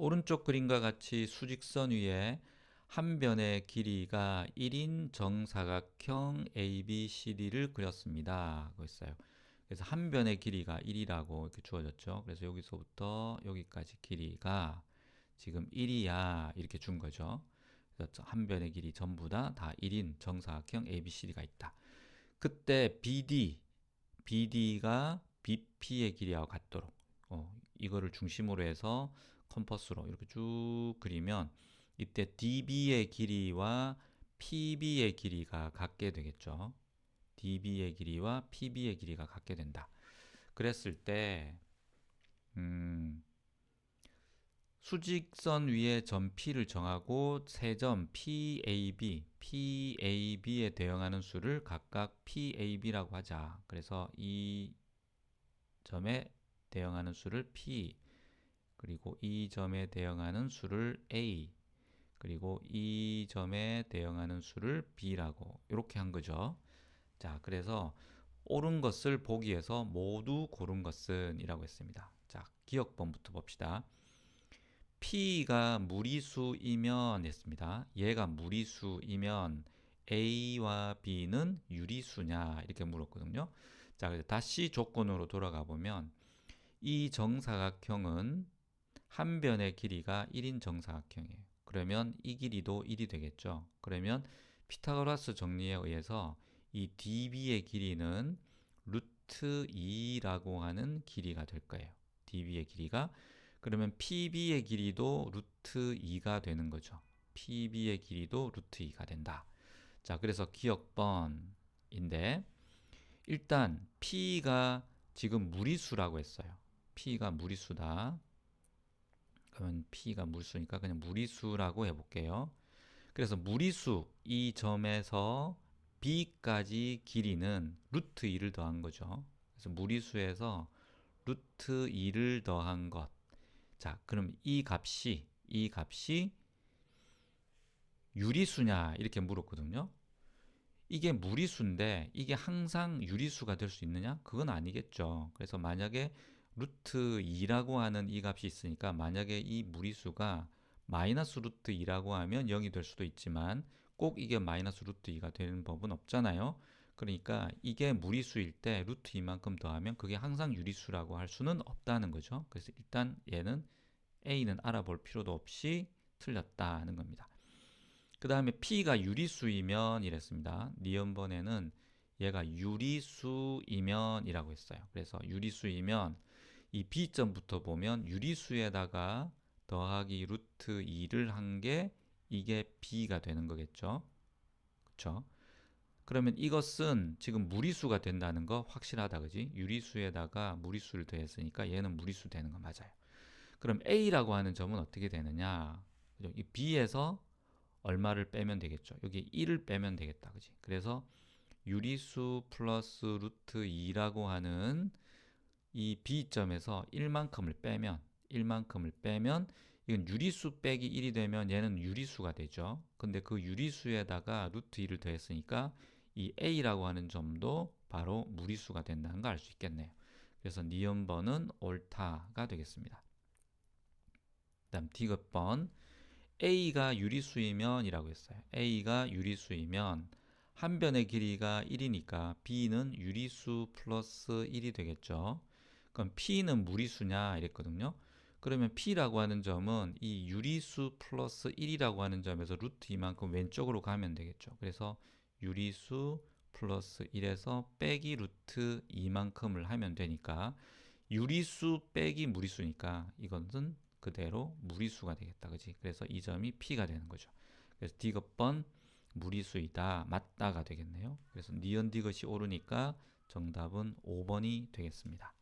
오른쪽 그림과 같이 수직선 위에 한 변의 길이가 1인 정사각형 ABCD를 그렸습니다. 하고 있어요. 그래서 한 변의 길이가 1이라고 이렇게 주어졌죠. 그래서 여기서부터 여기까지 길이가 지금 1이야 이렇게 준 거죠. 그래서 한 변의 길이 전부 다 다 1인 정사각형 ABCD가 있다. 그때 BD, BD가 BP의 길이와 같도록 어, 이거를 중심으로 해서 컴퍼스로 이렇게 쭉 그리면 이때 DB의 길이와 PB의 길이가 같게 되겠죠. DB의 길이와 PB의 길이가 같게 된다. 그랬을 때 음, 수직선 위에 점 P를 정하고 세 점 PAB, PAB에 대응하는 수를 각각 PAB라고 하자. 그래서 이 점에 대응하는 수를 P, 그리고 이 점에 대응하는 수를 A, 그리고 이 점에 대응하는 수를 B라고 이렇게 한 거죠. 자, 그래서 옳은 것을 보기 위해서 모두 고른 것은 이라고 했습니다. 자, 기억번부터 봅시다. P가 무리수이면 했습니다. 얘가 무리수이면 A와 B는 유리수냐 이렇게 물었거든요. 자, 그래서 다시 조건으로 돌아가 보면 이 정사각형은 한 변의 길이가 1인 정사각형이에요. 그러면 이 길이도 1이 되겠죠. 그러면 피타고라스 정리에 의해서 이 DB의 길이는 루트 2라고 하는 길이가 될 거예요. DB의 길이가 그러면 PB의 길이도 루트 2가 되는 거죠. PB의 길이도 루트 2가 된다. 자, 그래서 기억번인데 일단 P가 지금 무리수라고 했어요. P가 무리수다. 그러면 P가 무리수니까 그냥 무리수라고 해볼게요. 그래서 무리수 이 점에서 B까지 길이는 루트 2를 더한 거죠. 그래서 무리수에서 루트 2를 더한 것. 자, 그럼 이 값이 이 값이 유리수냐 이렇게 물었거든요. 이게 무리수인데 이게 항상 유리수가 될 수 있느냐? 그건 아니겠죠. 그래서 만약에 루트 2라고 하는 이 값이 있으니까 만약에 이 무리수가 마이너스 루트 2라고 하면 0이 될 수도 있지만 꼭 이게 마이너스 루트 2가 되는 법은 없잖아요. 그러니까 이게 무리수일 때 루트 2만큼 더하면 그게 항상 유리수라고 할 수는 없다는 거죠. 그래서 일단 얘는 A는 알아볼 필요도 없이 틀렸다는 겁니다. 그 다음에 P가 유리수이면 이랬습니다. 니은번에는 얘가 유리수이면 이라고 했어요. 그래서 유리수이면 이 B점부터 보면 유리수에다가 더하기 루트 2를 한 게 이게 B가 되는 거겠죠. 그쵸? 그러면 이것은 지금 무리수가 된다는 거 확실하다 그지? 유리수에다가 무리수를 더했으니까 얘는 무리수 되는 거 맞아요. 그럼 A라고 하는 점은 어떻게 되느냐? 그죠? 이 B에서 얼마를 빼면 되겠죠. 여기 1을 빼면 되겠다. 그지? 그래서 유리수 플러스 루트 2라고 하는 이 B점에서 1만큼을 빼면 1만큼을 빼면 이건 유리수 빼기 1이 되면 얘는 유리수가 되죠. 근데 그 유리수에다가 루트 2를 더했으니까 이 A라고 하는 점도 바로 무리수가 된다는 걸 알 수 있겠네요. 그래서 니은번은 옳다가 되겠습니다. 다음 디귿번 A가 유리수이면 이라고 했어요. A가 유리수이면 한 변의 길이가 1이니까 B는 유리수 플러스 1이 되겠죠. 그럼 P는 무리수냐 이랬거든요. 그러면 P라고 하는 점은 이 유리수 플러스 1이라고 하는 점에서 루트 2만큼 왼쪽으로 가면 되겠죠. 그래서 유리수 플러스 1에서 빼기 루트 2만큼을 하면 되니까 유리수 빼기 무리수니까 이것은 그대로 무리수가 되겠다. 그지? 그래서 이 점이 P가 되는 거죠. 그래서 디귿번 무리수이다. 맞다가 되겠네요. 그래서 니은 디귿이 오르니까 정답은 5번이 되겠습니다.